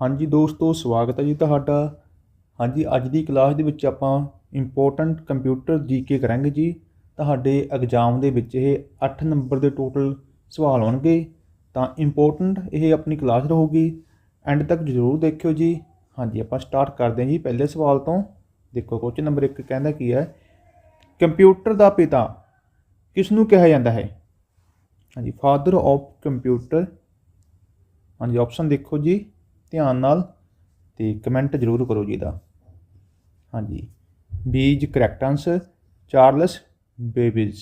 ਹਾਂਜੀ ਦੋਸਤੋ, ਸਵਾਗਤ ਹੈ ਜੀ ਤੁਹਾਡਾ। ਹਾਂਜੀ, ਅੱਜ ਦੀ ਕਲਾਸ ਦੇ ਵਿੱਚ ਆਪਾਂ ਇੰਪੋਰਟੈਂਟ ਕੰਪਿਊਟਰ ਜੀਕੇ ਕਰਾਂਗੇ ਜੀ। ਤੁਹਾਡੇ ਐਗਜ਼ਾਮ ਦੇ ਵਿੱਚ ਇਹ 8 ਨੰਬਰ ਦੇ ਟੋਟਲ ਸਵਾਲ ਹੋਣਗੇ। ਤਾਂ ਇੰਪੋਰਟੈਂਟ ਇਹ ਆਪਣੀ ਕਲਾਸ ਰਹੂਗੀ। ਐਂਡ ਤੱਕ ਜ਼ਰੂਰ ਦੇਖਿਓ ਜੀ। ਹਾਂਜੀ, ਆਪਾਂ ਸਟਾਰਟ ਕਰਦੇ ਹਾਂ ਜੀ ਪਹਿਲੇ ਸਵਾਲ ਤੋਂ। ਦੇਖੋ ਕੁਐਸਚਨ ਨੰਬਰ 1 ਕਹਿੰਦਾ ਕੀ ਹੈ? ਕੰਪਿਊਟਰ ਦਾ ਪਿਤਾ ਕਿਸ ਨੂੰ ਕਿਹਾ ਜਾਂਦਾ ਹੈ? ਹਾਂਜੀ ਫਾਦਰ ਆਫ ਕੰਪਿਊਟਰ ਹਾਂਜੀ ਆਪਸ਼ਨ ਦੇਖੋ ਜੀ। ਧਿਆਨ ਨਾਲ ਤੇ ਕਮੈਂਟ ਜ਼ਰੂਰ ਕਰੋ ਜੀ ਦਾ। ਹਾਂਜੀ। B's correct answer Charles Babbage.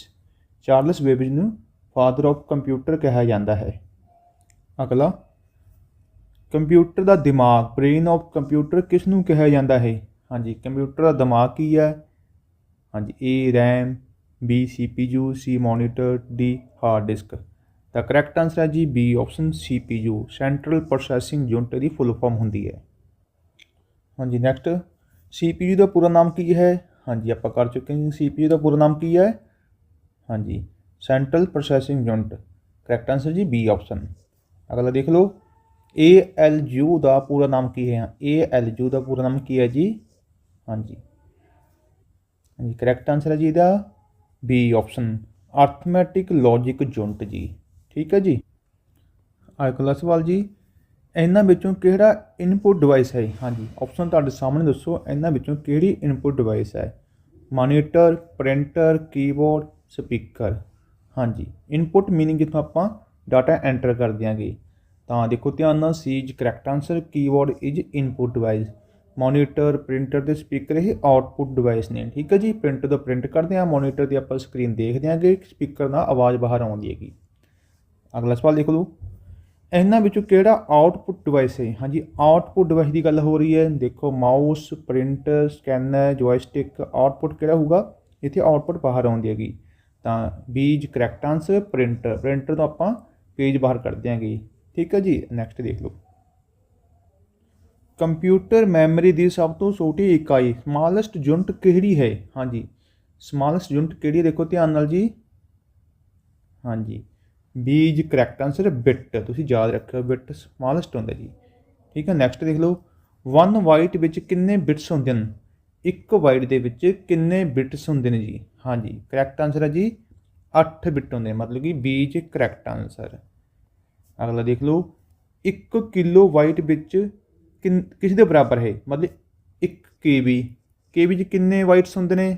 Charles Babbage ਨੂੰ ਫਾਦਰ ਆਫ ਕੰਪਿਊਟਰ ਕਿਹਾ ਜਾਂਦਾ ਹੈ। ਅਗਲਾ। ਕੰਪਿਊਟਰ ਦਾ ਦਿਮਾਗ ਬ੍ਰੇਨ ਆਫ ਕੰਪਿਊਟਰ ਕਿਸ ਨੂੰ ਕਿਹਾ ਜਾਂਦਾ ਹੈ? ਹਾਂਜੀ ਕੰਪਿਊਟਰ ਦਾ ਦਿਮਾਗ ਕੀ ਹੈ? ਹਾਂਜੀ A RAM B CPU C monitor D hard disk ਤਾਂ ਕਰੈਕਟ ਆਨਸਰ ਹੈ ਜੀ B option CPU central processing unit ਦੀ ਫੁੱਲ ਫਾਰਮ ਹੁੰਦੀ ਹੈ। ਹਾਂਜੀ ਨੈਕਸਟ ਸੀਪੀਯੂ ਦਾ ਪੂਰਾ ਨਾਮ ਕੀ ਹੈ? ਹਾਂਜੀ, ਆਪਾਂ ਕਰ ਚੁੱਕੇ ਹਾਂ ਸੀਪੀਯੂ ਦਾ ਪੂਰਾ ਨਾਮ ਕੀ ਹੈ? ਹਾਂਜੀ central processing unit correct answer ਜੀ ਬੀ ਆਪਸ਼ਨ ਅਗਲਾ ਦੇਖ ਲਓ ALU ਦਾ ਪੂਰਾ ਨਾਮ ਕੀ ਹੈ? ALU ਦਾ ਪੂਰਾ ਨਾਮ ਕੀ ਹੈ ਜੀ? ਹਾਂਜੀ। ਹਾਂਜੀ ਕਰੈਕਟ ਆਨਸਰ ਹੈ ਜੀ ਇਹਦਾ B option arithmetic logic unit ਜੀ। ਠੀਕ ਹੈ ਜੀ? ਅਗਲਾ ਸਵਾਲ ਜੀ। ਇਹਨਾਂ ਵਿੱਚੋਂ ਕਿਹੜਾ ਇਨਪੁਟ ਡਿਵਾਈਸ ਹੈ? ਹਾਂਜੀ ਆਪਸ਼ਨ ਤੁਹਾਡੇ ਸਾਹਮਣੇ ਦੱਸੋ, ਇਹਨਾਂ ਵਿੱਚੋਂ ਕਿਹੜੀ ਇਨਪੁਟ ਡਿਵਾਈਸ ਹੈ? ਮੋਨੀਟਰ ਪ੍ਰਿੰਟਰ ਕੀਬੋਰਡ ਸਪੀਕਰ ਹਾਂਜੀ ਇਨਪੁਟ ਮੀਨਿੰਗ ਜਿੱਥੋਂ ਆਪਾਂ ਡਾਟਾ ਐਂਟਰ ਕਰ ਦਿਆਂਗੇ। ਤਾਂ ਦੇਖੋ ਧਿਆਨ ਨਾਲ C is correct answer keyboard is input device monitor printer ਤੇ ਸਪੀਕਰ ਇਹ ਆਉਟਪੁੱਟ ਡਿਵਾਈਸ ਨੇ। ਠੀਕ ਹੈ ਜੀ? ਪ੍ਰਿੰਟਰ ਤੋਂ ਪ੍ਰਿੰਟ ਕਰਦੇ ਹਾਂ ਮੋਨੀਟਰ ਦੀ ਆਪਾਂ ਸਕਰੀਨ ਦੇਖਦੇ ਹਾਂਗੇ ਸਪੀਕਰ ਨਾਲ ਆਵਾਜ਼ ਬਾਹਰ ਆਉਂਦੀ ਹੈਗੀ। ਅਗਲਾ ਸਵਾਲ ਦੇਖ ਲਓ। ਇਹਨਾਂ ਵਿੱਚੋਂ ਕਿਹੜਾ ਆਊਟਪੁੱਟ ਡਿਵਾਈਸ ਹੈ? ਹਾਂਜੀ ਆਊਟਪੁੱਟ ਡਿਵਾਈਸ ਦੀ ਗੱਲ ਹੋ ਰਹੀ ਹੈ। ਦੇਖੋ mouse printer scanner joystick output ਕਿਹੜਾ ਹੋਊਗਾ? ਇੱਥੇ ਆਊਟਪੁੱਟ ਬਾਹਰ ਆਉਂਦੀ ਹੈਗੀ। ਤਾਂ ਬੀਜ ਕਰੈਕਟ ਆਨਸਰ ਪ੍ਰਿੰਟਰ ਪ੍ਰਿੰਟਰ ਤੋਂ ਆਪਾਂ ਪੇਜ ਬਾਹਰ ਕੱਢ ਦਿਆਂਗੇ। ਠੀਕ ਹੈ ਜੀ? ਨੈਕਸਟ ਦੇਖ ਲਓ। ਕੰਪਿਊਟਰ ਮੈਮਰੀ ਦੀ ਸਭ ਤੋਂ ਛੋਟੀ ਇਕਾਈ ਸਮਾਲੈਸਟ ਯੂਨਿਟ ਕਿਹੜੀ ਹੈ? ਹਾਂਜੀ ਸਮਾਲੈਸਟ ਯੂਨਿਟ ਕਿਹੜੀ ਦੇਖੋ ਧਿਆਨ ਨਾਲ ਜੀ। ਹਾਂਜੀ। ਬੀਜ ਕਰੈਕਟ ਆਨਸਰ ਬਿਟ, ਤੁਸੀਂ ਯਾਦ ਰੱਖਿਓ, ਬਿਟ ਸਮਾਲੈਸਟ ਹੁੰਦਾ ਜੀ। ਠੀਕ ਹੈ ਨੈਕਸਟ ਦੇਖ ਲਓ ਵਨ ਵਾਈਟ ਵਿੱਚ ਕਿੰਨੇ ਬਿਟਸ ਹੁੰਦੇ ਹਨ? ਇੱਕ ਵਾਈਟ ਦੇ ਵਿੱਚ ਕਿੰਨੇ ਬਿਟਸ ਹੁੰਦੇ ਨੇ ਜੀ? ਹਾਂਜੀ ਕਰੈਕਟ ਆਨਸਰ ਹੈ ਜੀ 8 ਬਿਟ ਹੁੰਦੇ ਮਤਲਬ ਕਿ ਬੀਜ ਕਰੈਕਟ ਆਨਸਰ ਅਗਲਾ ਦੇਖ ਲਓ 1 ਕਿਲੋ ਵਾਈਟ ਵਿੱਚ ਕਿੰਨ, ਕਿਸ ਦੇ ਬਰਾਬਰ ਹੈ? ਮਤਲਬ 1 ਕੇਬੀ ਕੇਬੀ 'ਚ ਕਿੰਨੇ ਵਾਈਟਸ ਹੁੰਦੇ ਨੇ?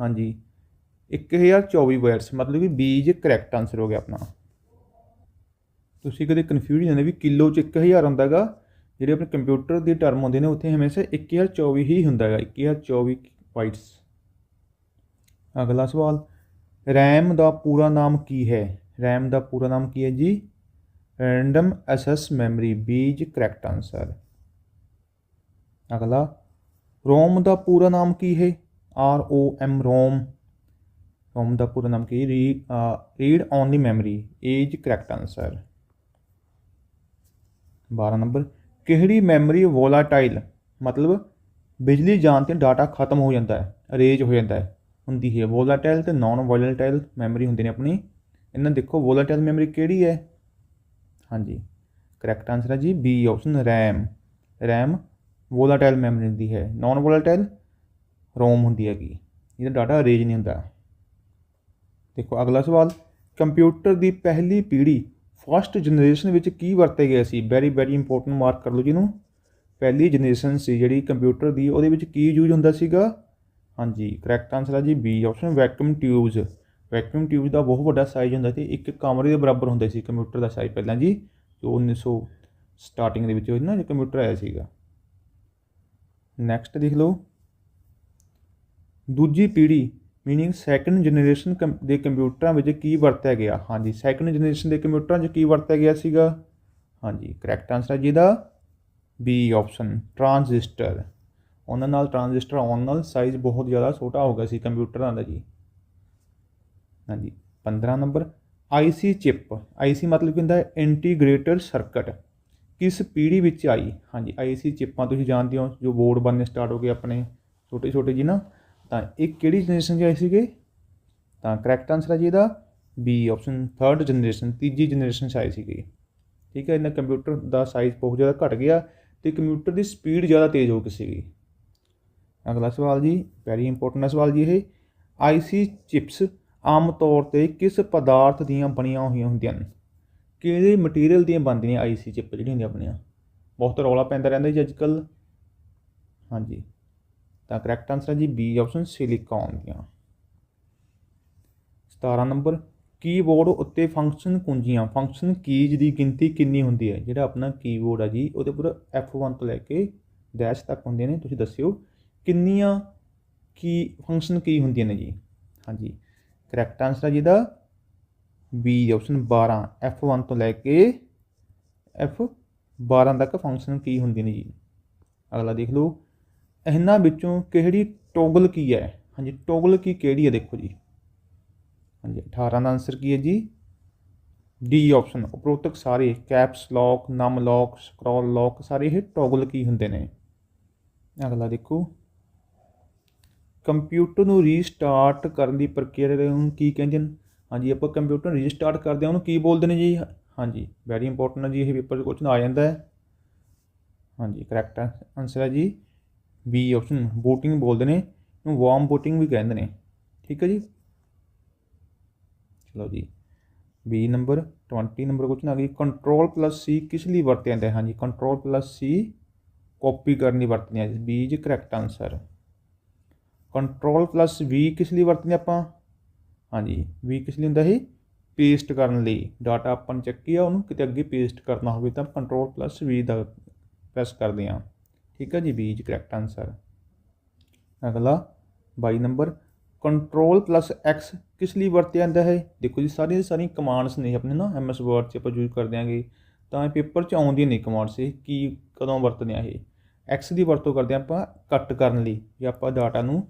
ਹਾਂਜੀ 1024 ਵਾਈਟਸ ਮਤਲਬ ਕਿ ਬੀਜ ਕਰੈਕਟ ਆਨਸਰ ਹੋ ਗਿਆ ਆਪਣਾ। ਤੁਸੀਂ ਕਦੇ ਕਨਫਿਊਜ਼ ਜਾਂਦੇ ਵੀ ਕਿਲੋ 'ਚ 1000 ਹੁੰਦਾ ਹੈਗਾ ਜਿਹੜੇ ਆਪਣੇ ਕੰਪਿਊਟਰ ਦੇ ਟਰਮ ਹੁੰਦੇ ਨੇ, ਉੱਥੇ ਹਮੇਸ਼ਾ 1024 ਹੀ ਹੁੰਦਾ ਹੈਗਾ 1024 ਬਾਈਟਸ ਅਗਲਾ ਸਵਾਲ ਰੈਮ ਦਾ ਪੂਰਾ ਨਾਮ ਕੀ ਹੈ? ਰੈਮ ਦਾ ਪੂਰਾ ਨਾਮ ਕੀ ਹੈ ਜੀ? ਰੈਂਡਮ ਐਕਸੈਸ ਮੈਮਰੀ ਬੀਜ ਕਰੈਕਟ ਆਨਸਰ ਅਗਲਾ ਰੋਮ ਦਾ ਪੂਰਾ ਨਾਮ ਕੀ ਹੈ? ਆਰ ਓ ਐਮ ਰੋਮ ਰੋਮ ਦਾ ਪੂਰਾ ਨਾਮ ਕੀ read only memory A is correct answer 12 number, ਕਿਹੜੀ ਮੈਮਰੀ ਵੋਲਾਟਾਈਲ ਮਤਲਬ ਬਿਜਲੀ ਜਾਣ ਤੇ ਡਾਟਾ ਖਤਮ ਹੋ ਜਾਂਦਾ ਹੈ ਅਰੇਜ ਹੋ ਜਾਂਦਾ ਹੈ, ਹੁੰਦੀ ਹੈ। ਵੋਲਾਟਾਈਲ ਤੇ ਨਾਨ ਵੋਲਾਟਾਈਲ ਮੈਮਰੀ ਹੁੰਦੀ ਨੇ ਆਪਣੀ। ਇਹਨਾਂ ਦੇਖੋ ਵੋਲਾਟਾਈਲ ਮੈਮਰੀ ਕਿਹੜੀ ਹੈ? ਹਾਂਜੀ ਕਰੈਕਟ ਆਨਸਰ ਹੈ ਜੀ B option RAM RAM volatile memory ਹੁੰਦੀ ਹੈ। ਨਾਨ ਵੋਲਾਟਾਈਲ ਰੋਮ ਹੁੰਦੀ ਹੈਗੀ। ਇਹਦਾ ਡਾਟਾ ਅਰੇਂਜ ਨਹੀਂ ਹੁੰਦਾ। ਦੇਖੋ, ਅਗਲਾ ਸਵਾਲ ਕੰਪਿਊਟਰ ਦੀ ਪਹਿਲੀ ਪੀੜ੍ਹੀ ਫਸਟ ਜਨਰੇਸ਼ਨ ਵਿੱਚ ਕੀ ਵਰਤੇ ਗਏ ਸੀ? ਵੈਰੀ ਵੈਰੀ ਇੰਪੋਰਟੈਂਟ ਮਾਰਕ ਕਰ ਲਓ ਜਿਹਨੂੰ ਪਹਿਲੀ ਜਨਰੇਸ਼ਨ ਸੀ ਜਿਹੜੀ ਕੰਪਿਊਟਰ ਦੀ, ਉਹਦੇ ਵਿੱਚ ਕੀ ਯੂਜ਼ ਹੁੰਦਾ ਸੀਗਾ? ਹਾਂਜੀ ਕਰੈਕਟ ਆਨਸਰ ਹੈ ਜੀ B option vacuum tubes vacuum tube ਦਾ ਬਹੁਤ ਵੱਡਾ ਸਾਈਜ਼ ਹੁੰਦਾ ਸੀ। ਇੱਕ ਕਮਰੇ ਦੇ ਬਰਾਬਰ ਹੁੰਦਾ ਸੀ ਕੰਪਿਊਟਰ ਦਾ ਸਾਈਜ਼ ਪਹਿਲਾਂ ਜੀ, ਜੋ 1900 ਸਟਾਰਟਿੰਗ ਦੇ ਵਿੱਚ ਨਾ ਕੰਪਿਊਟਰ ਆਇਆ ਸੀਗਾ। ਨੈਕਸਟ ਦੇਖ ਲਓ। ਦੂਜੀ ਪੀੜ੍ਹੀ ਮੀਨਿੰਗ ਸੈਕੰਡ ਜਨਰੇਸ਼ਨ ਦੇ ਕੰਪਿਊਟਰਾਂ ਵਿੱਚ ਕੀ ਵਰਤਿਆ ਗਿਆ? ਹਾਂਜੀ ਸੈਕੰਡ ਜਨਰੇਸ਼ਨ ਦੇ ਕੰਪਿਊਟਰਾਂ 'ਚ ਕੀ ਵਰਤਿਆ ਗਿਆ ਸੀਗਾ? ਹਾਂਜੀ ਕਰੈਕਟ ਆਨਸਰ ਹੈ ਜਿਹਦਾ ਬੀ ਆਪਸ਼ਨ ਟਰਾਂਜ਼ਿਸਟਰ ਉਹਨਾਂ ਨਾਲ ਟਰਾਂਜ਼ਿਸਟਰ ਆਉਣ ਨਾਲ ਸਾਈਜ਼ ਬਹੁਤ ਜ਼ਿਆਦਾ ਛੋਟਾ ਹੋ ਗਿਆ ਸੀ ਕੰਪਿਊਟਰਾਂ ਦਾ ਜੀ। ਹਾਂਜੀ 15 ਨੰਬਰ ਆਈਸੀ ਚਿਪ ਆਈਸੀ ਮਤਲਬ ਕੀ ਹੁੰਦਾ ਹੈ ਇੰਟੀਗ੍ਰੇਟਡ ਸਰਕਟ ਕਿਸ ਪੀੜ੍ਹੀ ਵਿੱਚ ਆਈ? ਹਾਂਜੀ ਆਈਸੀ ਚਿਪਾਂ ਤੁਸੀਂ ਜਾਣਦੇ ਹੋ, ਜੋ ਬੋਰਡ ਬਣਨੇ ਸਟਾਰਟ ਹੋ ਗਏ ਆਪਣੇ ਛੋਟੇ ਛੋਟੇ ਜੀ ਨਾ। ਤਾਂ ਇਹ ਕਿਹੜੀ ਜਨਰੇਸ਼ਨ 'ਚ ਆਏ ਸੀਗੇ? ਤਾਂ ਕਰੈਕਟ ਆਨਸਰ ਹੈ ਜੀ ਇਹਦਾ। ਬੀ ਆਪਸ਼ਨ ਥਰਡ ਜਨਰੇਸ਼ਨ ਤੀਜੀ ਜਨਰੇਸ਼ਨ 'ਚ ਆਏ ਸੀਗੇ। ਠੀਕ ਹੈ ਇਹਨਾਂ ਕੰਪਿਊਟਰ ਦਾ ਸਾਈਜ਼ ਬਹੁਤ ਜ਼ਿਆਦਾ ਘਟ ਗਿਆ ਤੇ ਕੰਪਿਊਟਰ ਦੀ ਸਪੀਡ ਜ਼ਿਆਦਾ ਤੇਜ਼ ਹੋ ਗਈ ਸੀਗੀ। ਅਗਲਾ ਸਵਾਲ ਜੀ ਵੈਰੀ ਇੰਪੋਰਟੈਂਟ ਸਵਾਲ ਜੀ ਇਹ। ਆਈਸੀ ਚਿਪਸ ਆਮ ਤੌਰ ਤੇ ਕਿਸ ਪਦਾਰਥ ਦੀਆਂ ਬਣੀਆਂ ਹੋਈਆਂ ਹੁੰਦੀਆਂ ਹਨ? ਕਿਹੜੇ ਮਟੀਰੀਅਲ ਦੀਆਂ ਬਣਦੀਆਂ ਆਈਸੀ ਚਿਪ ਜਿਹੜੀਆਂ ਹੁੰਦੀਆਂ ਆਪਣੀਆਂ ਬਹੁਤ ਰੌਲਾ ਪੈਂਦਾ ਰਹਿੰਦਾ ਜੀ ਅੱਜਕੱਲ ਹਾਂਜੀ। ਤਾਂ ਕਰੈਕਟ ਆਨਸਰ ਹੈ ਜੀ ਬੀ ਆਪਸ਼ਨ ਸਿਲੀਕਾਨ ਦੀਆਂ। 17 ਨੰਬਰ ਕੀਬੋਰਡ ਉੱਤੇ ਫੰਕਸ਼ਨ ਕੁੰਜੀਆਂ ਫੰਕਸ਼ਨ ਕੀਜ਼ ਦੀ ਗਿਣਤੀ ਕਿੰਨੀ ਹੁੰਦੀ ਹੈ? ਜਿਹੜਾ ਆਪਣਾ ਕੀਬੋਰਡ ਆ ਜੀ, ਉਹਦੇ ਉੱਪਰ F1 ਤੋਂ ਲੈ ਕੇ ਡੈਸ਼ ਤੱਕ ਹੁੰਦੇ ਨੇ, ਤੁਸੀਂ ਦੱਸਿਓ ਕਿੰਨੀਆਂ ਕੀ ਫੰਕਸ਼ਨ ਕੀ ਹੁੰਦੀਆਂ ਨੇ ਜੀ? ਹਾਂਜੀ ਕਰੈਕਟ ਆਨਸਰ ਹੈ ਜਿਹਦਾ ਬੀ ਆਪਸ਼ਨ 12 F1 ਤੋਂ ਲੈ ਕੇ F12 ਤੱਕ ਫੰਕਸ਼ਨ ਕੀ ਹੁੰਦੇ ਨੇ ਜੀ। ਅਗਲਾ ਦੇਖ ਲਓ। ਇਹਨਾਂ ਵਿੱਚੋਂ ਕਿਹੜੀ ਟੋਗਲ ਕੀ ਹੈ? ਹਾਂਜੀ, ਟੋਗਲ ਕੀ ਕਿਹੜੀ ਹੈ ਦੇਖੋ ਜੀ। ਹਾਂਜੀ 18 ਦਾ ਆਨਸਰ ਕੀ ਹੈ ਜੀ? ਡੀ ਆਪਸ਼ਨ ਉਪਰੋਕਤ ਸਾਰੇ caps lock num lock scroll lock ਸਾਰੇ ਇਹ ਟੋਗਲ ਕੀ ਹੁੰਦੇ ਨੇ? ਅਗਲਾ ਦੇਖੋ। ਕੰਪਿਊਟਰ ਨੂੰ ਰੀਸਟਾਰਟ ਕਰਨ ਦੀ ਪ੍ਰਕਿਰਿਆ ਨੂੰ ਕੀ ਕਹਿੰਦੇ ਨੇ? ਹਾਂਜੀ, ਆਪਾਂ ਕੰਪਿਊਟਰ ਨੂੰ ਰੀਸਟਾਰਟ ਕਰਦੇ ਹਾਂ, ਉਹਨੂੰ ਕੀ ਬੋਲਦੇ ਨੇ ਜੀ? ਹਾਂਜੀ ਵੈਰੀ ਇੰਪੋਰਟੈਂਟ ਹੈ ਜੀ, ਇਹ ਪੇਪਰ 'ਚ ਕੁਐਸਚਨ ਆ ਜਾਂਦਾ ਹੈ। ਹਾਂਜੀ ਕਰੈਕਟ ਆਨਸਰ ਹੈ ਜੀ। ਬੀ ਆਪਸ਼ਨ ਬੂਟਿੰਗ ਬੋਲਦੇ ਨੇ, ਇਹਨੂੰ ਵਾਰਮ ਬੂਟਿੰਗ ਵੀ ਕਹਿੰਦੇ ਨੇ। ਠੀਕ ਹੈ ਜੀ? ਚਲੋ ਜੀ। ਬੀ ਨੰਬਰ 20 ਨੰਬਰ ਕੁਐਸਚਨ ਆ ਗਈ। ਕੰਟਰੋਲ ਪਲੱਸ ਸੀ ਕਿਸ ਲਈ ਵਰਤਿਆ ਜਾਂਦਾ ਹੈ? ਹਾਂਜੀ ਕੰਟਰੋਲ ਪਲੱਸ ਸੀ ਕਾਪੀ ਕਰਨ ਲਈ ਵਰਤਦੇ ਆ B is correct answer control plus V ਕਿਸ ਲਈ ਵਰਤਦੇ ਆਪਾਂ? ਹਾਂਜੀ ਵੀ ਕਿਸ ਲਈ ਹੁੰਦਾ ਇਹ? ਪੇਸਟ ਕਰਨ ਲਈ। ਡਾਟਾ ਆਪਾਂ ਨੇ ਚੱਕਿਆ ਉਹਨੂੰ ਕਿਤੇ ਅੱਗੇ ਪੇਸਟ ਕਰਨਾ ਹੋਵੇ ਤਾਂ ਕੰਟਰੋਲ ਪਲੱਸ ਵੀ ਦਾ ਪ੍ਰੈਸ ਕਰਦੇ ਆ ਠੀਕ ਹੈ ਜੀ ਬੀ ਜੀ ਕਰੈਕਟ ਆਨਸਰ ਅਗਲਾ 22 ਨੰਬਰ ਕੰਟਰੋਲ ਪਲੱਸ ਐਕਸ ਕਿਸ ਲਈ ਵਰਤਿਆ ਜਾਂਦਾ ਹੈ? ਦੇਖੋ ਜੀ, ਸਾਰੀਆਂ ਸਾਰੀਆਂ ਕਮਾਂਡਸ ਨੇ ਆਪਣੇ ਨਾ ਐਮਐਸ ਵਰਡ 'ਚ ਆਪਾਂ ਯੂਜ਼ ਕਰਦੇ ਆਂਗੇ। ਤਾਂ ਇਹ ਪੇਪਰ 'ਚ ਆਉਂਦੀਆਂ ਨਹੀਂ ਕਮਾਂਡਸ ਇਹ, ਕੀ ਕਦੋਂ ਵਰਤਦੇ ਆ ਇਹ। ਐਕਸ ਦੀ ਵਰਤੋਂ ਕਰਦੇ ਆਪਾਂ ਕੱਟ ਕਰਨ ਲਈ, ਜੇ ਆਪਾਂ ਡਾਟਾ ਨੂੰ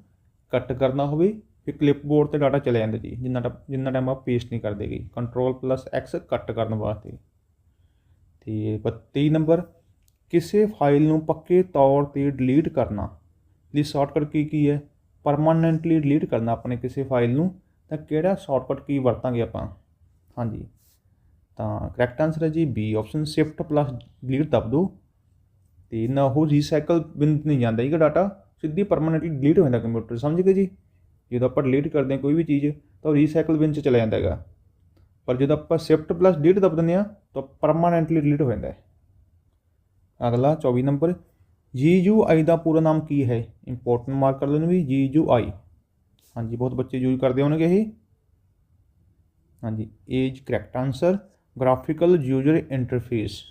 ਕੱਟ ਕਰਨਾ ਹੋਵੇ, ਫਿਰ ਕਲਿੱਪਬੋਰਡ ਤੇ ਡਾਟਾ ਚਲੇ ਜਾਂਦਾ ਜੀ, ਜਿੰਨਾ ਟ- ਜਿੰਨਾ ਟਾਈਮ ਆਪਾਂ ਪੇਸਟ ਨਹੀਂ ਕਰਦੇ ਕਰਦੇਗੇ ਕੰਟਰੋਲ ਪਲੱਸ ਐਕਸ ਕੱਟ ਕਰਨ ਵਾਸਤੇ। ਤੇ 32 ਨੰਬਰ ਕਿਸੇ ਫਾਈਲ ਨੂੰ ਪੱਕੇ ਤੌਰ ਤੇ ਡਿਲੀਟ ਕਰਨਾ। ਲਈ ਸ਼ਾਰਟਕਟ ਕੀ ਕੀ ਹੈ? ਪਰਮਾਨੈਂਟਲੀ ਡਿਲੀਟ ਕਰਨਾ ਆਪਣੇ ਕਿਸੇ ਫਾਈਲ ਨੂੰ। ਤਾਂ ਕਿਹੜਾ ਸ਼ਾਰਟਕਟ ਕੀ ਵਰਤਾਂਗੇ ਆਪਾਂ? ਹਾਂਜੀ। ਤਾਂ ਕਰੈਕਟ ਆਨਸਰ ਹੈ ਜੀ B option shift plus delete ਦਬ ਦਿਓ। ਤੇ ਨਾ ਉਹ ਰੀਸਾਈਕਲ ਬਿਨ ਨਹੀਂ ਜਾਂਦਾ ਇਹਦਾ ਡਾਟਾ ਸਿੱਧੀ ਪਰਮਾਨੈਂਟਲੀ ਡਿਲੀਟ ਹੋ ਜਾਂਦਾ ਕੰਪਿਊਟਰ ਸਮਝ ਗਏ ਜੀ? ਜਦੋਂ ਆਪਾਂ ਡਿਲੀਟ ਕਰਦੇ ਹਾਂ ਕੋਈ ਵੀ ਚੀਜ਼, ਤਾਂ ਉਹ ਰੀਸਾਈਕਲ ਬਿਨ 'ਚ ਚਲਾ ਜਾਂਦਾ ਹੈਗਾ। ਪਰ ਜਦੋਂ ਆਪਾਂ ਸ਼ਿਫਟ ਪਲੱਸ ਡਿਲੀਟ ਦਬ ਦਿੰਦੇ ਆ ਤਾਂ ਪਰਮਾਨੈਂਟਲੀ ਡਿਲੀਟ ਹੋ ਜਾਂਦਾ ਹੈ। ਅਗਲਾ 24 ਨੰਬਰ GUI ਦਾ ਪੂਰਾ ਨਾਮ ਕੀ ਹੈ? ਇੰਪੋਰਟੈਂਟ ਮਾਰਕ ਕਰ ਲੈਣ ਵੀ GUI ਹਾਂਜੀ, ਬਹੁਤ ਬੱਚੇ ਯੂਜ਼ ਕਰਦੇ ਹੋਣਗੇ ਇਹ। ਹਾਂਜੀ A is correct answer graphical user interface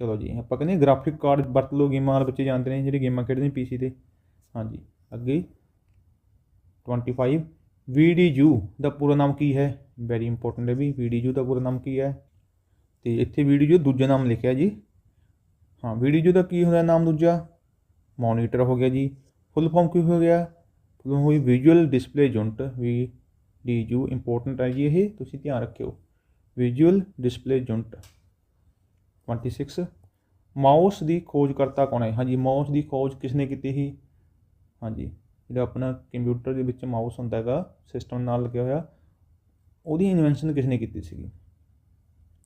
ਚਲੋ ਜੀ, ਆਪਾਂ ਕਹਿੰਦੇ ਗ੍ਰਾਫਿਕ ਕਾਰਡ ਵਰਤ ਲਓ ਗੇਮਾਂ ਵਾਲੇ ਬੱਚੇ ਜਾਣਦੇ ਨੇ ਜਿਹੜੇ ਗੇਮਾਂ ਖੇਡਦੇ ਨੇ ਪੀਸੀ ਤੇ। ਹਾਂਜੀ, ਅੱਗੇ। 25 VDU ਦਾ ਪੂਰਾ ਨਾਮ ਕੀ ਹੈ? ਵੈਰੀ ਇੰਪੋਰਟੈਂਟ ਹੈ ਵੀ VDU ਦਾ ਪੂਰਾ ਨਾਮ ਕੀ ਹੈ? ਤੇ ਇੱਥੇ VDU ਦੂਜਾ ਨਾਮ ਲਿਖਿਆ ਜੀ। ਹਾਂ VDU ਦਾ ਕੀ ਹੁੰਦਾ ਨਾਮ ਦੂਜਾ? ਮੋਨੀਟਰ ਹੋ ਗਿਆ ਜੀ। ਫੁੱਲ ਫਾਰਮ ਕੀ ਹੋ ਗਿਆ? ਫੁੱਲ ਹੋਈ visual display unit V D U important ਹੈ ਜੀ ਇਹ, ਤੁਸੀਂ ਧਿਆਨ ਰੱਖਿਓ। ਵਿਜ਼ੂਅਲ ਡਿਸਪਲੇ ਯੂਨਿਟ 26 ਮਾਊਸ ਦੀ ਖੋਜ ਕਰਤਾ ਕੌਣ ਹੈ? ਹਾਂਜੀ ਮਾਊਸ ਦੀ ਖੋਜ ਕਿਸਨੇ ਕੀਤੀ ਸੀ? ਹਾਂਜੀ, ਜਿਹੜਾ ਆਪਣਾ ਕੰਪਿਊਟਰ ਦੇ ਵਿੱਚ ਮਾਊਸ ਹੁੰਦਾ ਹੈਗਾ ਸਿਸਟਮ ਨਾਲ ਲੱਗਿਆ ਹੋਇਆ, ਉਹਦੀ ਇਨਵੈਂਸ਼ਨ ਕਿਸਨੇ ਕੀਤੀ ਸੀਗੀ?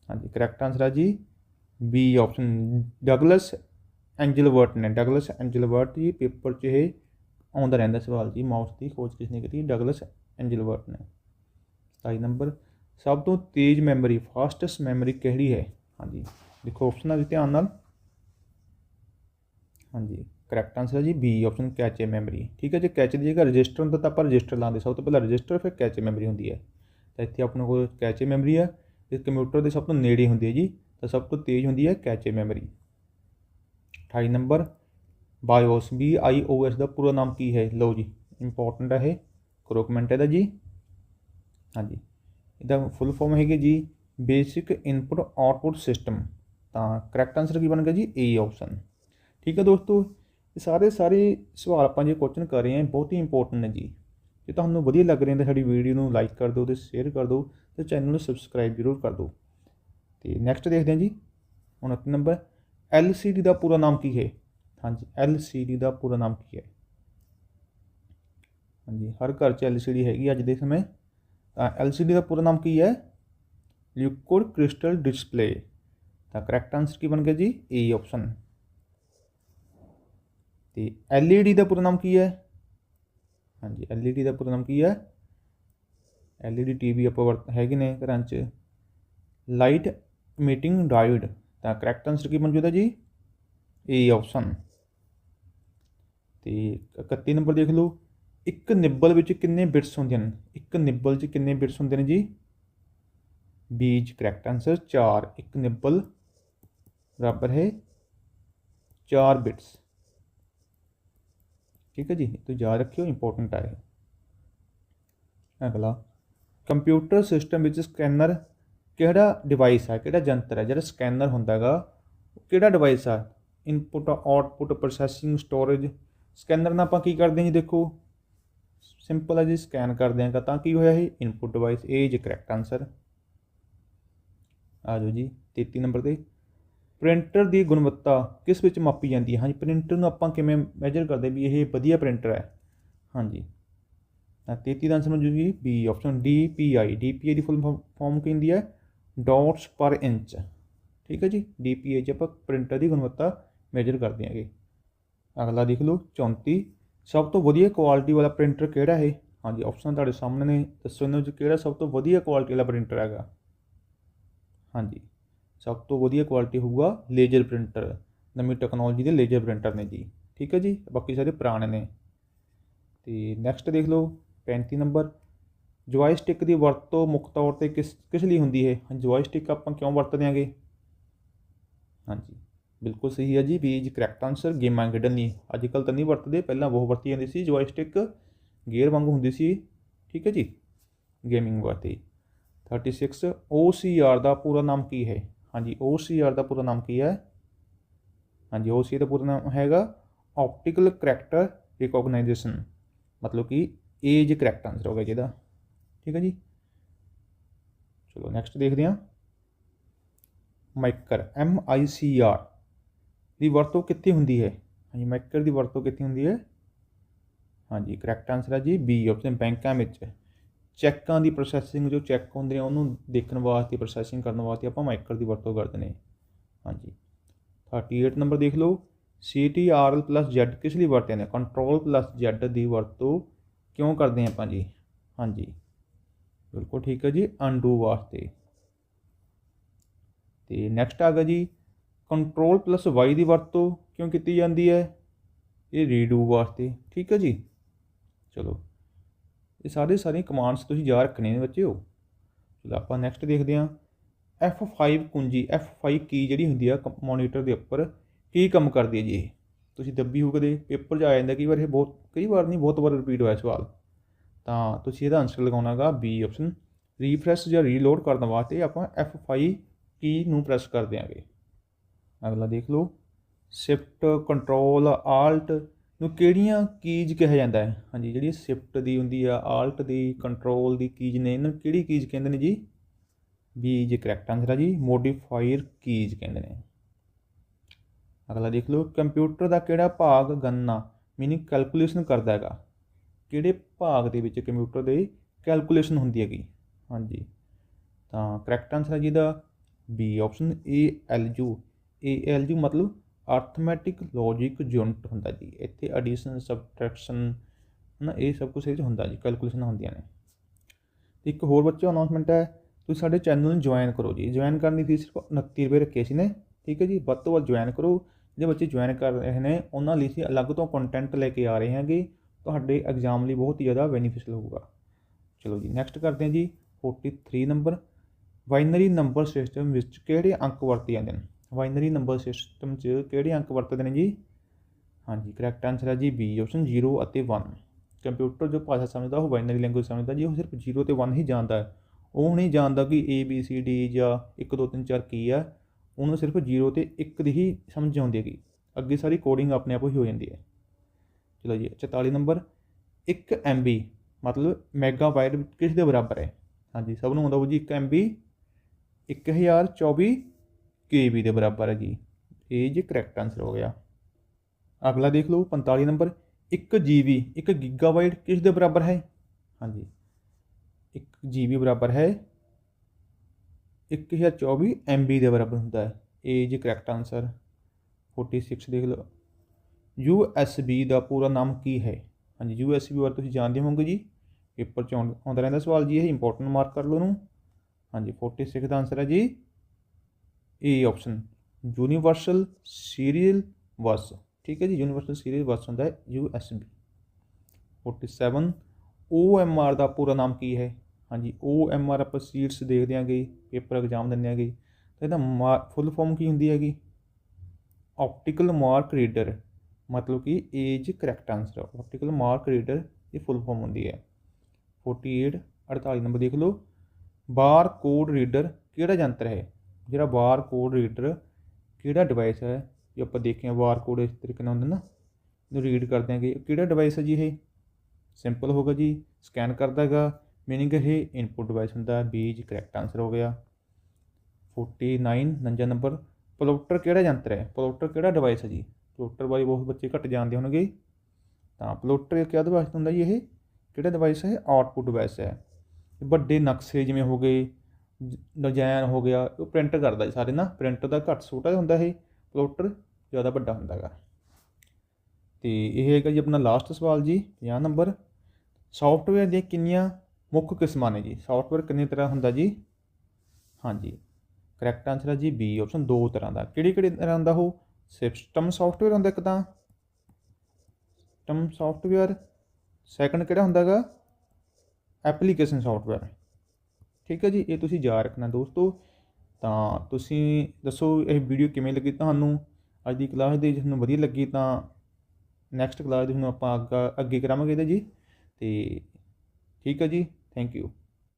ਹਾਂਜੀ ਕਰੈਕਟ ਆਨਸਰ ਹੈ ਜੀ। ਬੀ ਆਪਸ਼ਨ ਡਗਲਸ ਐਂਜਲਵਰਟ ਨੇ ਡਗਲਸ ਐਂਜਲਵਰਟ ਜੀ ਪੇਪਰ 'ਚ ਇਹ ਆਉਂਦਾ ਰਹਿੰਦਾ ਸਵਾਲ ਜੀ ਮਾਊਸ ਦੀ ਖੋਜ ਕਿਸ ਨੇ ਕੀਤੀ? ਡਗਲਸ ਐਂਜਲਵਰਟ ਨੇ। 27 ਨੰਬਰ, ਸਭ ਤੋਂ ਤੇਜ਼ ਮੈਮਰੀ ਫਾਸਟੈਸਟ ਮੈਮਰੀ ਕਿਹੜੀ ਹੈ? ਹਾਂਜੀ, ਦੇਖੋ ਆਪਸ਼ਨਾਂ ਦੇ ਧਿਆਨ ਨਾਲ। ਹਾਂਜੀ ਕਰੈਕਟ ਆਨਸਰ ਹੈ ਜੀ ਬੀ ਆਪਸ਼ਨ ਕੈਚੇ ਮੈਮਰੀ ਠੀਕ ਹੈ ਜੇ ਕੈਚ ਦੀ ਜਗ੍ਹਾ ਰਜਿਸਟਰ ਹੁੰਦਾ ਤਾਂ ਆਪਾਂ ਰਜਿਸਟਰ ਲਾਉਂਦੇ। ਸਭ ਤੋਂ ਪਹਿਲਾਂ ਰਜਿਸਟਰ ਫਿਰ ਕੈਚੇ ਮੈਮਰੀ ਹੁੰਦੀ ਹੈ। ਤਾਂ ਇੱਥੇ ਆਪਣੇ ਕੋਲ ਕੈਚੇ ਮੈਮਰੀ ਹੈ ਇਸ ਕੰਪਿਊਟਰ ਦੇ ਸਭ ਤੋਂ ਨੇੜੇ ਹੁੰਦੀ ਹੈ ਜੀ। ਤਾਂ ਸਭ ਤੋਂ ਤੇਜ਼ ਹੁੰਦੀ ਹੈ cache memory. 28 number, BIOS, B I O S ਦਾ ਪੂਰਾ ਨਾਮ ਕੀ ਹੈ? ਲਓ ਜੀ ਇੰਪੋਰਟੈਂਟ ਹੈ ਇਹ। ਕਰੋ ਕਮੈਂਟ ਇਹਦਾ ਜੀ। ਹਾਂਜੀ, ਇਹਦਾ ਫੁੱਲ ਫਾਰਮ ਹੈਗੇ ਜੀ। ਬੇਸਿਕ ਇਨਪੁਟ ਆਉਟਪੁੱਟ ਸਿਸਟਮ ਤਾਂ ਕਰੈਕਟ ਆਨਸਰ ਕੀ ਬਣ ਗਿਆ ਜੀ? ਏ ਆਪਸ਼ਨ ਠੀਕ ਹੈ ਦੋਸਤੋ, ਇਹ ਸਾਰੇ ਸਾਰੇ ਸਵਾਲ ਆਪਾਂ ਜੇ ਕੁਐਸਚਨ ਕਰ ਰਹੇ ਹਾਂ ਬਹੁਤ ਹੀ ਇੰਪੋਰਟੈਂਟ ਨੇ ਜੀ। ਜੇ ਤੁਹਾਨੂੰ ਵਧੀਆ ਲੱਗ ਰਿਹਾ ਤਾਂ ਸਾਡੀ ਵੀਡੀਓ ਨੂੰ ਲਾਈਕ ਕਰ ਦਿਓ ਤੇ ਸ਼ੇਅਰ ਕਰ ਦਿਓ ਤੇ ਚੈਨਲ ਨੂੰ ਸਬਸਕ੍ਰਾਈਬ ਜ਼ਰੂਰ ਕਰ ਦਿਓ। ਤੇ ਨੈਕਸਟ ਦੇਖਦੇ ਹਾਂ ਜੀ। 29 ਨੰਬਰ LCD ਦਾ ਪੂਰਾ ਨਾਮ ਕੀ ਹੈ? ਹਾਂਜੀ, LCD ਦਾ ਪੂਰਾ ਨਾਮ ਕੀ ਹੈ? ਹਾਂਜੀ, ਹਰ ਘਰ 'ਚ LCD ਹੈਗੀ ਅੱਜ ਦੇ ਸਮੇਂ। ਤਾਂ LCD ਦਾ ਪੂਰਾ ਨਾਮ ਕੀ ਹੈ? Liquid crystal display. ਤਾਂ ਕਰੈਕਟ ਆਨਸਰ ਕੀ ਬਣ ਗਿਆ ਜੀ? ਏ ਆਪਸ਼ਨ ਤੇ LED ਦਾ ਪੂਰਾ ਨਾਮ ਕੀ ਹੈ? ਹਾਂਜੀ, LED ਦਾ ਪੂਰਾ ਨਾਮ ਕੀ ਹੈ? LED ਟੀਵੀ ਆਪਾਂ ਵਰਤ ਹੈਗੇ ਨੇ ਘਰਾਂ 'ਚ। Light meeting died. ਤਾਂ ਕਰੈਕਟ ਆਨਸਰ ਕੀ ਬਣ ਜੂਦਾ ਜੀ? A option. ਤੇ 31 ਨੰਬਰ ਦੇਖ ਲਓ। ਇੱਕ ਨਿੱਬਲ ਵਿੱਚ ਕਿੰਨੇ ਬਿਟਸ ਹੁੰਦੇ ਹਨ? ਇੱਕ ਨਿੱਬਲ 'ਚ ਕਿੰਨੇ ਬਿਟਸ ਹੁੰਦੇ ਨੇ ਜੀ? ਬੀਜ ਕਰੈਕਟ ਆਨਸਰ 4 ਇੱਕ ਨਿੱਬਲ, ਬਰਾਬਰ ਹੈ। 4 ਬਿਟਸ ਠੀਕ ਹੈ ਜੀ? ਤੋ ਯਾਦ ਰੱਖਿਓ ਇੰਪੋਰਟੈਂਟ ਹੈ। ਅਗਲਾ। ਕੰਪਿਊਟਰ ਸਿਸਟਮ ਵਿੱਚ ਸਕੈਨਰ ਕਿਹੜਾ ਡਿਵਾਈਸ ਹੈ ਕਿਹੜਾ ਜੰਤਰ ਹੈ ਜਿਹੜਾ ਸਕੈਨਰ ਹੁੰਦਾ ਹੈਗਾ ਉਹ ਕਿਹੜਾ ਡਿਵਾਈਸ ਆ? Input output processing storage scanner ਨਾਲ ਆਪਾਂ ਕੀ ਕਰਦੇ ਹਾਂ ਜੀ ਦੇਖੋ? ਸਿੰਪਲ ਹੈ ਜੀ ਸਕੈਨ ਕਰਦੇ ਹਾਂ, ਤਾਂ ਕੀ ਹੋਇਆ ਇਹ? ਇਨਪੁਟ ਡਿਵਾਈਸ ਇਹ ਜੀ ਕਰੈਕਟ ਆਨਸਰ ਆ ਜਾਓ ਜੀ 33 ਨੰਬਰ ਤੇ। ਪ੍ਰਿੰਟਰ ਦੀ ਗੁਣਵੱਤਾ ਕਿਸ ਵਿੱਚ ਮਾਪੀ ਜਾਂਦੀ ਹੈ? ਹਾਂਜੀ ਪ੍ਰਿੰਟਰ ਨੂੰ ਆਪਾਂ ਕਿਵੇਂ ਮੈਜਰ ਕਰਦੇ ਵੀ ਇਹ ਵਧੀਆ ਪ੍ਰਿੰਟਰ ਹੈ? ਹਾਂਜੀ। ਤਾਂ 33 ਦਾ ਆਨਸਰ ਹੋ ਜੂਗੀ ਬੀ ਆਪਸ਼ਨ DPI DPI ਦੀ ਫੁੱਲ ਫਾਰਮ ਕੀ ਹੁੰਦੀ ਹੈ? ਡਾਟਸ ਪਰ ਇੰਚ ਠੀਕ ਹੈ ਜੀ? DPI 'ਚ ਆਪਾਂ ਪ੍ਰਿੰਟਰ ਦੀ ਗੁਣਵੱਤਾ ਮੇਜਰ ਕਰਦੇ ਹਾਂਗੇ। ਅਗਲਾ ਦੇਖ ਲਓ 34 ਸਭ ਤੋਂ ਵਧੀਆ ਕੁਆਲਿਟੀ ਵਾਲਾ ਪ੍ਰਿੰਟਰ ਕਿਹੜਾ ਹੈ ਹਾਂਜੀ ਆਪਸ਼ਨ ਤੁਹਾਡੇ ਸਾਹਮਣੇ ਨੇ। ਦੱਸੋ ਇਹਨਾਂ ਵਿੱਚ ਕਿਹੜਾ ਸਭ ਤੋਂ ਵਧੀਆ ਕੁਆਲਿਟੀ ਵਾਲਾ ਪ੍ਰਿੰਟਰ ਹੈਗਾ? ਹਾਂਜੀ। ਸਭ ਤੋਂ ਵਧੀਆ ਕੁਆਲਿਟੀ ਹੋਊਗਾ ਲੇਜ਼ਰ ਪ੍ਰਿੰਟਰ ਨਵੀਂ ਟੈਕਨੋਲੋਜੀ ਦੇ ਲੇਜ਼ਰ ਪ੍ਰਿੰਟਰ ਨੇ ਜੀ। ਠੀਕ ਹੈ ਜੀ? ਬਾਕੀ ਸਾਰੇ ਪੁਰਾਣੇ ਨੇ। ਤੇ ਨੈਕਸਟ ਦੇਖ ਲਓ 35 ਨੰਬਰ ਜੋਇਸਟਿਕ ਦੀ ਵਰਤੋਂ ਮੁੱਖ ਤੌਰ ਤੇ ਕਿਸ ਕਿਸ ਲਈ ਹੁੰਦੀ ਹੈ? ਜੋਇਸਟਿਕ ਆਪਾਂ ਕਿਉਂ ਵਰਤਦੇ ਆਂਗੇ ਹਾਂਜੀ, ਬਿਲਕੁਲ ਸਹੀ ਹੈ ਜੀ, ਵੀ ਇਜ਼ ਕਰੈਕਟ ਆਨਸਰ ਗੇਮਾਂ ਖੇਡਣ ਲਈ ਅੱਜ ਕੱਲ ਤਾਂ ਨਹੀਂ ਵਰਤਦੇ, ਪਹਿਲਾਂ ਉਹ ਵਰਤੀ ਜਾਂਦੀ ਸੀ ਜੋਇਸਟਿਕ ਗੇਅਰ ਵਾਂਗੂ ਹੁੰਦੀ ਸੀ, ਠੀਕ ਹੈ ਜੀ ਗੇਮਿੰਗ ਵਾਸਤੇ। 36 OCR ਦਾ ਪੂਰਾ ਨਾਮ ਕੀ ਹੈ? ਹਾਂਜੀ OCR ਦਾ ਪੂਰਾ ਨਾਮ ਕੀ ਹੈ? ਹਾਂਜੀ OCR ਦਾ ਪੂਰਾ ਨਾਮ ਹੈਗਾ ਆਪਟੀਕਲ ਕਰੈਕਟਰ ਰਿਕੋਗਨਾਈਜੇਸ਼ਨ ਮਤਲਬ ਕਿ ਏਜ ਕਰੈਕਟ ਆਨਸਰ ਹੋ ਗਿਆ ਜਿਹਦਾ ਠੀਕ ਹੈ ਜੀ। ਚਲੋ ਨੈਕਸਟ ਦੇਖਦੇ ਹਾਂ। ਮਾਈਕਰ ਐਮ ਆਈ ਸੀ ਆਰ ਦੀ ਵਰਤੋਂ ਕਿੱਥੇ ਹੁੰਦੀ ਹੈ? ਹਾਂਜੀ, ਮਾਈਕਰ ਦੀ ਵਰਤੋਂ ਕਿੱਥੇ ਹੁੰਦੀ ਹੈ? ਹਾਂਜੀ ਕਰੈਕਟ ਆਨਸਰ ਹੈ ਜੀ ਬੀ ਆਪਸ਼ਨ ਬੈਂਕਾਂ ਵਿੱਚ। ਚੈੱਕਾਂ ਦੀ ਪ੍ਰੋਸੈਸਿੰਗ ਜੋ ਚੈੱਕ ਹੁੰਦੇ ਨੇ, ਉਹਨੂੰ ਦੇਖਣ ਵਾਸਤੇ ਪ੍ਰੋਸੈਸਿੰਗ ਕਰਨ ਵਾਸਤੇ ਆਪਾਂ ਮਾਈਕਰ ਦੀ ਵਰਤੋਂ ਕਰਦੇ ਨੇ। ਹਾਂਜੀ। 38 ਨੰਬਰ ਦੇਖ ਲਓ। CTRL Z ਕਿਸ ਲਈ ਵਰਤਦੇ ਨੇ ਕੰਟਰੋਲ Z ਦੀ ਵਰਤੋਂ ਕਿਉਂ ਕਰਦੇ ਆਪਾਂ ਜੀ? ਹਾਂਜੀ। ਬਿਲਕੁਲ ਠੀਕ ਹੈ ਜੀ ਅਨਡੂ ਵਾਸਤੇ। ਤੇ ਨੈਕਸਟ ਆ ਗਿਆ ਜੀ ਕੰਟਰੋਲ ਪਲੱਸ Y ਦੀ ਵਰਤੋਂ ਕਿਉਂ ਕੀਤੀ ਜਾਂਦੀ ਹੈ? ਇਹ ਰੀਡੂ ਵਾਸਤੇ, ਠੀਕ ਹੈ ਜੀ? ਚਲੋ, ਇਹ ਸਾਰੇ ਸਾਰੀਆਂ ਕਮਾਂਡਸ ਤੁਸੀਂ ਯਾਦ ਰੱਖਣੇ ਨੇ ਬੱਚਿਓ। ਚਲੋ ਆਪਾਂ ਨੈਕਸਟ ਦੇਖਦੇ ਹਾਂ। F5 ਕੁੰਜੀ F5 ਕੀ ਜਿਹੜੀ ਹੁੰਦੀ ਆ ਮੋਨੀਟਰ ਦੇ ਉੱਪਰ ਕੀ ਕੰਮ ਕਰਦੀ ਹੈ ਜੀ ਇਹ? ਤੁਸੀਂ ਦੱਬੀ ਹੋ ਕਦੇ ਪੇਪਰ 'ਚ ਆ ਜਾਂਦਾ, ਕਈ ਵਾਰ ਇਹ ਬਹੁਤ, ਕਈ ਵਾਰ ਨਹੀਂ, ਬਹੁਤ ਵਾਰ ਰਿਪੀਟ ਹੋਇਆ ਸਵਾਲ। ਤਾਂ ਤੁਸੀਂ ਇਹਦਾ ਆਨਸਰ ਲਗਾਉਣਾਗਾ ਬੀ ਆਪਸ਼ਨ ਰੀਫਰੈਸ਼ ਜਾਂ ਰੀਲੋਡ ਕਰਨ ਵਾਸਤੇ ਆਪਾਂ F5 ਕੀ ਨੂੰ ਪ੍ਰੈਸ ਕਰ ਦਿਆਂਗੇ। ਅਗਲਾ ਦੇਖ ਲਓ ਸ਼ਿਫਟ ਕੰਟਰੋਲ ਆਲਟ ਨੂੰ ਕਿਹੜੀਆਂ ਕੀਜ਼ ਕਿਹਾ ਜਾਂਦਾ ਹੈ? ਹਾਂਜੀ, ਜਿਹੜੀ ਸ਼ਿਫਟ ਦੀ ਹੁੰਦੀ ਆ ਆਲਟ ਦੀ ਕੰਟਰੋਲ ਦੀ ਕੀਜ਼ ਨੇ, ਇਹਨਾਂ ਨੂੰ ਕਿਹੜੀ ਕੀਜ਼ ਕਹਿੰਦੇ ਨੇ ਜੀ? ਬੀ ਜੀ ਕਰੈਕਟ ਆਨਸਰ ਆ ਜੀ ਮੋਡੀਫਾਇਰ ਕੀਜ਼ ਕਹਿੰਦੇ ਨੇ। ਅਗਲਾ ਦੇਖ ਲਓ ਕੰਪਿਊਟਰ ਦਾ ਕਿਹੜਾ ਭਾਗ ਗਣਨਾ ਮੀਨਿੰਗ ਕੈਲਕੂਲੇਸ਼ਨ ਕਰਦਾ ਹੈਗਾ। ਕਿਹੜੇ ਭਾਗ ਦੇ ਵਿੱਚ ਕੰਪਿਊਟਰ ਦੇ ਕੈਲਕੂਲੇਸ਼ਨ ਹੁੰਦੀ ਹੈਗੀ? ਹਾਂਜੀ। ਤਾਂ ਕਰੈਕਟ ਆਨਸਰ ਹੈ ਜੀ ਦਾ B option A L U A L U ਮਤਲਬ ਅਰਥਮੈਟਿਕ ਲੌਜੀਕ ਯੂਨਿਟ ਹੁੰਦਾ ਜੀ। ਇੱਥੇ ਐਡੀਸ਼ਨ ਸਬਟ੍ਰੈਕਸ਼ਨ ਨਾ ਇਹ ਸਭ ਕੁਝ ਇਹ 'ਚ ਹੁੰਦਾ ਜੀ ਕੈਲਕੂਲੇਸ਼ਨ ਹੁੰਦੀਆਂ ਨੇ। ਤੇ ਇੱਕ ਹੋਰ ਬੱਚੋ ਅਨਾਉਂਸਮੈਂਟ ਹੈ, ਤੁਸੀਂ ਸਾਡੇ ਚੈਨਲ ਨੂੰ ਜੁਆਇਨ ਕਰੋ ਜੀ। ਜੁਆਇਨ ਕਰਨ ਦੀ ਫੀਸ ਸਿਰਫ 29 ਰੁਪਏ ਰੱਖੇ ਸੀ ਨੇ, ਠੀਕ ਹੈ ਜੀ? ਵੱਧ ਤੋਂ ਵੱਧ ਜੁਆਇਨ ਕਰੋ। ਜਿਹੜੇ ਬੱਚੇ ਜੁਆਇਨ ਕਰ ਰਹੇ ਨੇ, ਉਹਨਾਂ ਲਈ ਅਸੀਂ ਅਲੱਗ ਤੋਂ ਕੰਟੈਂਟ ਲੈ ਕੇ ਆ ਰਹੇ ਹਾਂਗੇ। ਤੁਹਾਡੇ ਐਗਜ਼ਾਮ ਲਈ ਬਹੁਤ ਹੀ ਜ਼ਿਆਦਾ ਬੈਨੀਫੀਸ਼ੀਅਲ ਹੋਊਗਾ। ਚਲੋ ਜੀ ਨੈਕਸਟ ਕਰਦੇ ਹਾਂ ਜੀ 43 ਨੰਬਰ ਬਾਈਨਰੀ ਨੰਬਰ ਸਿਸਟਮ ਵਿੱਚ ਕਿਹੜੇ ਅੰਕ ਵਰਤੇ ਜਾਂਦੇ ਨੇ? ਬਾਈਨਰੀ ਨੰਬਰ ਸਿਸਟਮ 'ਚ ਕਿਹੜੇ ਅੰਕ ਵਰਤਦੇ ਨੇ ਜੀ? ਹਾਂਜੀ ਕਰੈਕਟ ਆਨਸਰ ਹੈ ਜੀ ਬੀ ਆਪਸ਼ਨ 0 ਅਤੇ 1 ਕੰਪਿਊਟਰ ਜੋ ਭਾਸ਼ਾ ਸਮਝਦਾ, ਉਹ ਬਾਈਨਰੀ ਲੈਂਗੁਏਜ ਸਮਝਦਾ ਜੀ, ਉਹ ਸਿਰਫ 0 ਤੇ 1 ਹੀ ਜਾਣਦਾ ਹੈ। ਉਹ ਨਹੀਂ ਜਾਣਦਾ ਕਿ A, B, C, D ਜਾਂ 1 2 3 4 ਕੀ ਆ ਉਹਨੂੰ ਸਿਰਫ 0 ਤੇ 1 ਦੀ ਹੀ ਸਮਝ ਆਉਂਦੀ ਹੈਗੀ। ਅੱਗੇ ਸਾਰੀ ਕੋਡਿੰਗ ਆਪਣੇ ਆਪ ਹੀ ਹੋ ਜਾਂਦੀ ਹੈ। ਚਲੋ ਜੀ 44 ਨੰਬਰ 1 MB ਮਤਲਬ ਮੈਗਾਬਾਈਟ ਕਿਸ ਦੇ ਬਰਾਬਰ ਹੈ? ਹਾਂਜੀ, ਸਭ ਨੂੰ ਆਉਂਦਾ ਉਹ ਜੀ 1 MB 1024 KB ਦੇ ਬਰਾਬਰ ਹੈ ਜੀ। ਇਹ ਜੀ ਕਰੈਕਟ ਆਨਸਰ ਹੋ ਗਿਆ। ਅਗਲਾ ਦੇਖ ਲਓ 45 ਨੰਬਰ 1 GB 1 ਗੀਗਾਬਾਈਟ ਕਿਸ ਦੇ ਬਰਾਬਰ ਹੈ? ਹਾਂਜੀ 1 GB ਬਰਾਬਰ ਹੈ 1024 MB ਦੇ ਬਰਾਬਰ ਹੁੰਦਾ ਹੈ। ਇਹ ਜੀ ਕਰੈਕਟ ਆਨਸਰ 46 ਦੇਖ ਲਓ। ਯੂ ਐੱਸ ਬੀ ਦਾ ਪੂਰਾ ਨਾਮ ਕੀ ਹੈ? ਹਾਂਜੀ, ਯੂ ਐੱਸ ਬੀ ਬਾਰੇ ਤੁਸੀਂ ਜਾਣਦੇ ਹੋਵੋਗੇ ਜੀ। ਪੇਪਰ 'ਚ ਆਉਂ- ਆਉਂਦਾ ਰਹਿੰਦਾ ਸਵਾਲ ਜੀ, ਇਹ ਇੰਪੋਰਟੈਂਟ ਮਾਰਕ ਕਰ ਲਓ ਇਹਨੂੰ ਹਾਂਜੀ 46 ਦਾ ਆਨਸਰ ਹੈ ਜੀ। A option universal serial bus ਠੀਕ ਹੈ ਜੀ ਯੂਨੀਵਰਸਲ ਸੀਰੀਅਲ ਬੱਸ ਹੁੰਦਾ ਹੈ USB 47 ਆਰ ਦਾ ਪੂਰਾ ਨਾਮ ਕੀ ਹੈ? ਹਾਂਜੀ ਓ ਐੱਮ ਆਰ ਆਪਾਂ ਸੀਟਸ ਦੇਖਦੇ ਆਂਗੇ, ਪੇਪਰ ਐਗਜ਼ਾਮ ਦਿੰਦੇ ਆਂਗੇ। ਤਾਂ ਇਹਦਾ ਫੁੱਲ ਫਾਰਮ ਕੀ ਹੁੰਦੀ ਹੈਗੀ? ਆਪਟੀਕਲ ਮਾਰਕ ਰੀਡਰ ਮਤਲਬ ਕਿ A is correct answer optical mark reader ਇਹ ਫੁੱਲ ਫਾਰਮ ਹੁੰਦੀ ਹੈ। 48 48 ਨੰਬਰ ਦੇਖ ਲਓ। ਬਾਰ ਕੋਡ ਰੀਡਰ ਕਿਹੜਾ ਯੰਤਰ ਹੈ? ਜਿਹੜਾ ਬਾਰ ਕੋਡ ਰੀਡਰ ਕਿਹੜਾ ਡਿਵਾਈਸ ਹੈ? ਜੇ ਆਪਾਂ ਦੇਖਿਆ ਬਾਰ ਕੋਡ ਇਸ ਤਰੀਕੇ ਨਾਲ ਹੁੰਦਾ ਨਾ, ਇਹਨੂੰ ਰੀਡ ਕਰਦੇ ਆਂਗੇ ਕਿਹੜਾ ਡਿਵਾਈਸ ਹੈ ਜੀ ਇਹ? ਸਿੰਪਲ ਹੋਗਾ ਜੀ। ਸਕੈਨ ਕਰਦਾ ਹੈਗਾ। ਮੀਨਿੰਗ ਇਹ ਇਨਪੁਟ ਡਿਵਾਈਸ ਹੁੰਦਾ। ਹੈ ਬੀਜ ਕਰੈਕਟ ਆਨਸਰ ਹੋ ਗਿਆ। 49 ਨੰਜਾ ਨੰਬਰ ਪਲੋਟਰ ਕਿਹੜਾ ਯੰਤਰ ਹੈ? ਪਲੋਟਰ ਕਿਹੜਾ ਡਿਵਾਈਸ ਹੈ ਜੀ? ਪਲੋਟਰ ਬਾਰੇ ਬਹੁਤ ਬੱਚੇ ਘੱਟ ਜਾਣਦੇ ਹੋਣਗੇ। ਤਾਂ ਪਲੋਟਰ ਕਿਹੜਾ ਡਿਵਾਈਸ ਹੁੰਦਾ ਜੀ ਇਹ, ਕਿਹੜਾ ਡਿਵਾਈਸ ਹੈ? ਆਊਟਪੁੱਟ ਡਿਵਾਈਸ ਹੈ। ਵੱਡੇ ਨਕਸ਼ੇ ਜਿਵੇਂ ਹੋ ਗਏ ਡਿਜ਼ਾਈਨ ਹੋ ਗਿਆ, ਉਹ ਪ੍ਰਿੰਟ ਕਰਦਾ ਜੀ ਸਾਰੇ ਨਾ। ਪ੍ਰਿੰਟ ਦਾ ਘੱਟ ਛੋਟਾ ਹੁੰਦਾ ਇਹ ਪਲੋਟਰ ਜ਼ਿਆਦਾ ਵੱਡਾ ਹੁੰਦਾ ਹੈਗਾ ਤੇ ਇਹ ਹੈਗਾ ਜੀ ਆਪਣਾ ਲਾਸਟ ਸਵਾਲ ਜੀ 50 ਨੰਬਰ। ਸੌਫਟਵੇਅਰ ਦੀਆਂ ਕਿੰਨੀਆਂ ਮੁੱਖ ਕਿਸਮਾਂ ਨੇ ਜੀ? ਸੌਫਟਵੇਅਰ ਕਿੰਨੇ ਤਰ੍ਹਾਂ ਹੁੰਦਾ ਜੀ? ਹਾਂਜੀ। ਕਰੈਕਟ ਆਨਸਰ ਹੈ ਜੀ ਬੀ ਆਪਸ਼ਨ ਦੋ ਤਰ੍ਹਾਂ ਦਾ। ਕਿਹੜੀ ਕਿਹੜੀ ਤਰ੍ਹਾਂ ਦਾ ਉਹ? ਸਿਸਟਮ ਸੌਫਟਵੇਅਰ ਹੁੰਦਾ ਇੱਕ ਤਾਂ। ਸਿਸਟਮ ਸੌਫਟਵੇਅਰ ਸੈਕੰਡ ਕਿਹੜਾ ਹੁੰਦਾਗਾ? ਐਪਲੀਕੇਸ਼ਨ ਸੌਫਟਵੇਅਰ ਠੀਕ ਹੈ ਜੀ, ਇਹ ਤੁਸੀਂ ਯਾਦ ਰੱਖਣਾ ਦੋਸਤੋ। ਤਾਂ ਤੁਸੀਂ ਦੱਸੋ ਇਹ ਵੀਡੀਓ ਕਿਵੇਂ ਲੱਗੀ ਤੁਹਾਨੂੰ? ਅੱਜ ਦੀ ਕਲਾਸ ਦੇ ਤੁਹਾਨੂੰ ਵਧੀਆ ਲੱਗੀ ਤਾਂ ਨੈਕਸਟ ਕਲਾਸ ਦੇ ਤੁਹਾਨੂੰ ਆਪਾਂ ਅੱਗਾ ਅੱਗੇ ਕਰਾਵਾਂਗੇ ਇਹਦੇ ਜੀ। ਤੇ ਠੀਕ ਹੈ ਜੀ ਥੈਂਕ ਯੂ